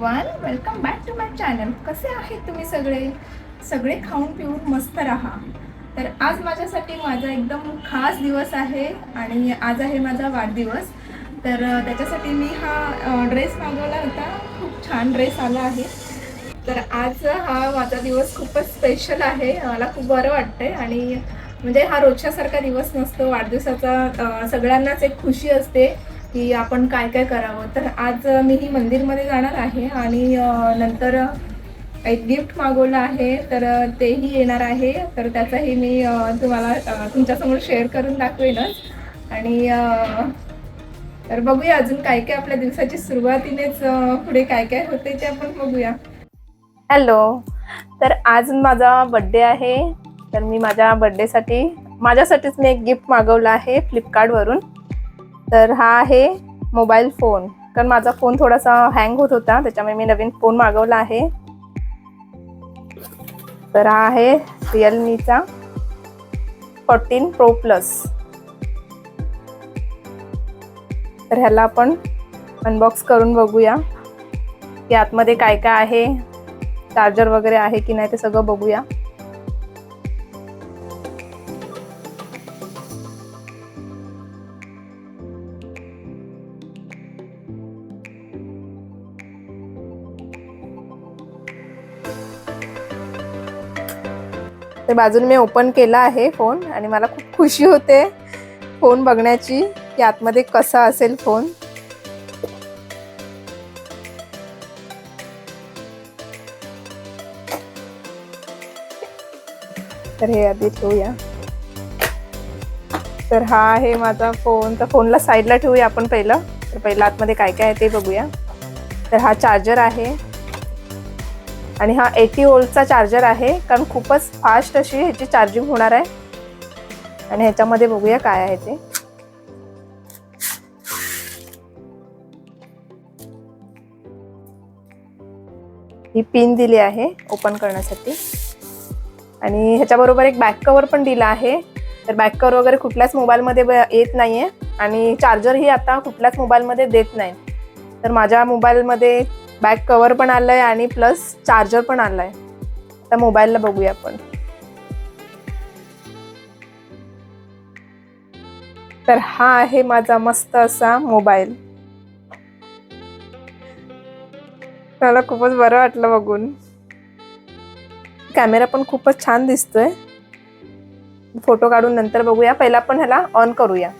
Hi everyone welcome back to my channel कसे आहेत तुम्ही सगळे? सगळे खाऊन पिऊन मस्त राहा. तर आज माझ्यासाठी माझा एकदम खास दिवस आहे आणि आज आहे माझा वाढदिवस. तर त्याच्यासाठी मी हा ड्रेस मागवला होता. खूप छान ड्रेस आला आहे. तर आज हा माझा दिवस खूपच स्पेशल आहे. मला खूप बरं वाटतंय आणि म्हणजे हा रोजच्यासारखा दिवस नसतो. वाढदिवसाचा सगळ्यांनाच एक खुशी असते. की आपण काय काय करावं. तर आज मी ही मंदिरमध्ये जाणार आहे आणि नंतर एक गिफ्ट मागवलं आहे. तर तेही येणार आहे. तर त्याचाही मी तुम्हाला तुमच्यासमोर शेअर करून दाखवेनच. आणि तर बघूया अजून काय काय आपल्या दिवसाची सुरुवातीनेच पुढे काय काय होते ते आपण बघूया. हॅलो तर आज माझा बड्डे आहे. तर मी माझ्या बड्डेसाठी माझ्यासाठीच मी एक गिफ्ट मागवलं आहे फ्लिपकार्टवरून तर हा आहे मोबाईल फोन कारण माझा फोन थोडासा हँग होत होता त्याच्यामुळे मी नवीन फोन मागवला आहे. तर हा आहे रिअलमीचा फोर्टीन प्रो प्लस तर ह्याला आपण अनबॉक्स करून बघूया. की आतमध्ये काय काय आहे चार्जर वगैरे आहे की नाही ते सगळं बघूया. तर बाजूने मी ओपन केला आहे फोन आणि मला खूप खुशी होते. फोन बघण्याची की आतमध्ये कसा असेल फोन तर हे आधी ठेवूया. तर हा आहे माझा फोन तर फोनला साईडला ठेवूया आपण पहिलं. तर पहिलं आतमध्ये काय काय आहे ते बघूया. तर हा चार्जर आहे. आणि हा एटी ओल्डचा चार्जर आहे कारण खूपच फास्ट अशी ह्याची चार्जिंग होणार आहे. आणि ह्याच्यामध्ये बघूया काय आहे ते. ही पिन दिली आहे ओपन करण्यासाठी. आणि ह्याच्याबरोबर एक बॅक कवर पण दिला आहे. तर बॅक कवर वगैरे कुठल्याच मोबाईलमध्ये येत नाही आहे आणि चार्जरही आता कुठल्याच मोबाईलमध्ये देत नाही. तर माझ्या मोबाईलमध्ये बॅक कवर पण आलं आहे आणि प्लस चार्जर पण आलं आहे तर मोबाईलला बघूया आपण. तर हा आहे माझा मस्त असा मोबाईल. मला खूपच बरं वाटलं बघून. कॅमेरा पण खूपच छान दिसतोय. फोटो काढून नंतर बघूया. पहिला आपण ह्याला ऑन करूया.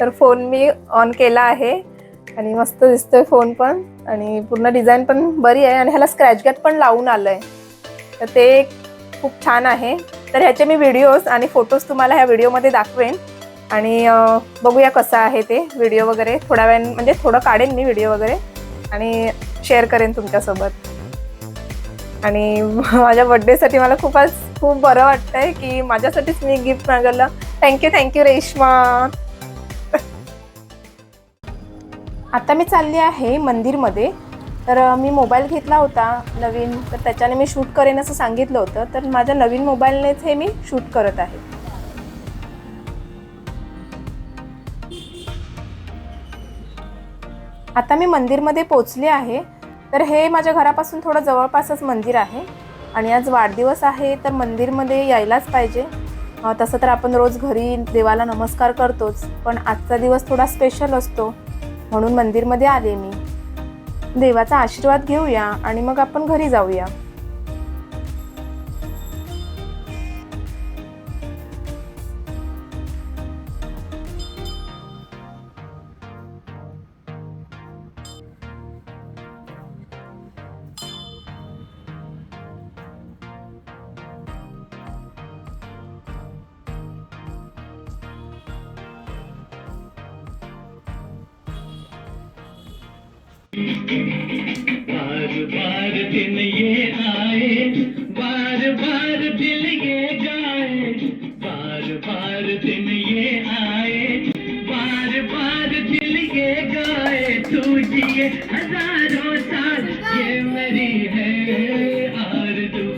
तर फोन मी ऑन केला आहे. आणि मस्त दिसतोय फोन पण. आणि पूर्ण डिझाईन पण बरी आहे. आणि ह्याला स्क्रॅच गॅट पण लावून आलंय. तर ते खूप छान आहे. तर ह्याचे मी व्हिडिओज आणि फोटोज तुम्हाला ह्या व्हिडिओमध्ये दाखवेन. आणि बघूया कसं आहे ते व्हिडिओ वगैरे. थोड्या वेळ म्हणजे थोडं काढेन मी व्हिडिओ वगैरे. आणि शेअर करेन तुमच्यासोबत. आणि माझ्या बड्डेसाठी मला खूपच खूप बरं वाटतंय की माझ्यासाठीच मी गिफ्ट मागवलं. Thank you thank you Reshma. आता मी चालली आहे मंदिरमध्ये. तर मी मोबाईल घेतला होता नवीन. तर त्याच्याने मी शूट करेन असं सांगितलं होतं. तर माझ्या नवीन मोबाईलनेच हे मी शूट करत आहे. आता मी मंदिरमध्ये पोचले आहे. तर हे माझ्या घरापासून थोडं जवळपासच मंदिर आहे. आणि आज वाढदिवस आहे तर मंदिरमध्ये यायलाच पाहिजे. तसं तर आपण रोज घरी देवाला नमस्कार करतोच. पण आजचा दिवस थोडा स्पेशल असतो. म्हणून मंदिरमध्ये आले मी. देवाचा आशीर्वाद घेऊया आणि मग आपण घरी जाऊया. बार बार दिन ये आए बार बार दिल ये गाए बार बार दिन ये आए बार बार दिल ये गाए तू जिए हजारों साल ये मेरी है आरज़ू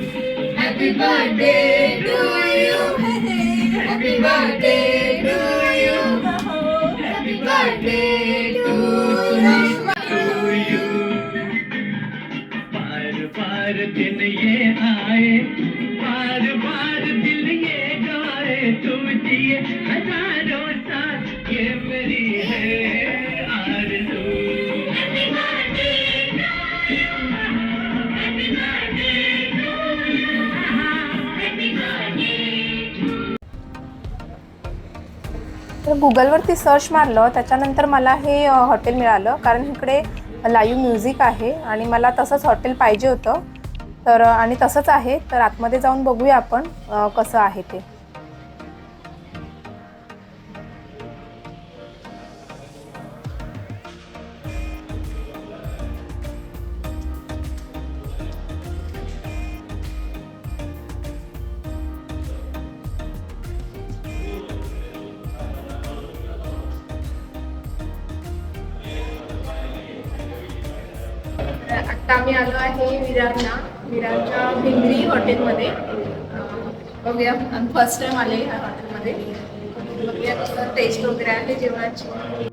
Happy birthday गुगलवरती सर्च मारलं त्याच्यानंतर मला हे हॉटेल मिळालं. कारण इकडे लाईव्ह म्युझिक आहे आणि मला तसंच हॉटेल पाहिजे होतं. तर आणि तसंच आहे. तर आतमध्ये जाऊन बघूया आपण कसं आहे ते. आता आम्ही आलो आहे विरारला विरारच्या भिंगरी हॉटेलमध्ये. बघूया फर्स्ट टाईम आले ह्या हॉटेलमध्ये. बघूया कसं टेस्ट वगैरे आहे जेवणाची.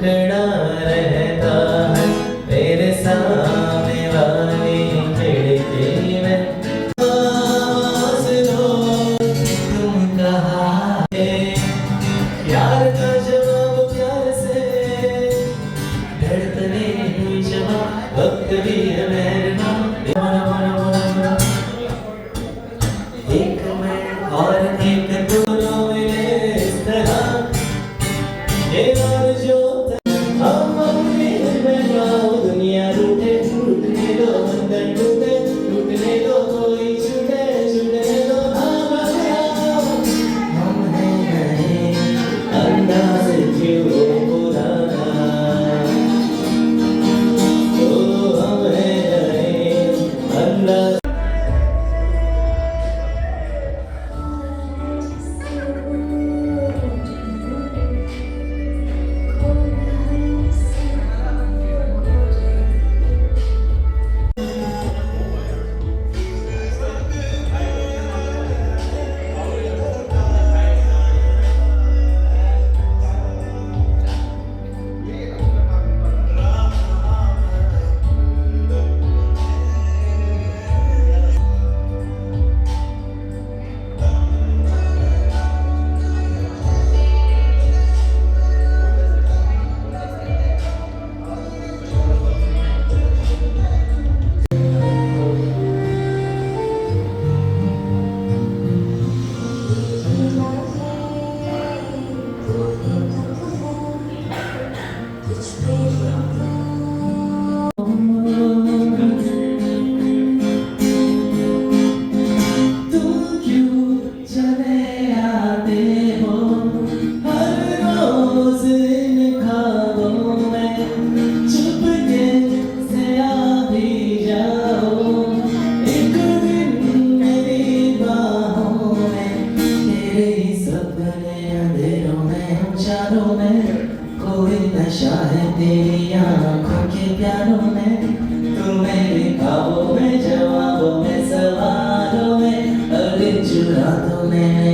ಕಡಾ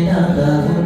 ঢাকা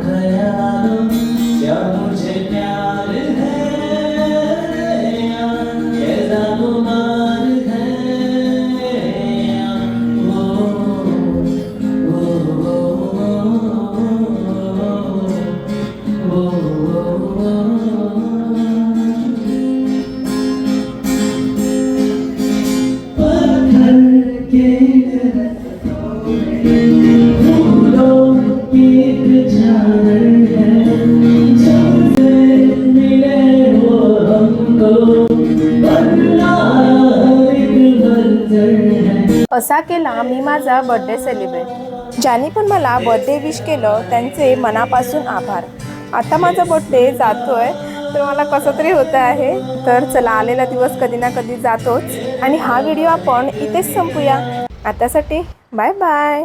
असा केला मी माझा बर्थडे सेलिब्रेट ज्यांनी पण मला बर्थडे विश केलं त्यांचे मनापासून आभार. आता माझा बर्थडे जातोय तर मला कसं तरी होतं आहे. तर चला आलेला दिवस कधी ना कधी जातोच. आणि हा व्हिडिओ आपण इथेच संपूया. आतासाठी बाय बाय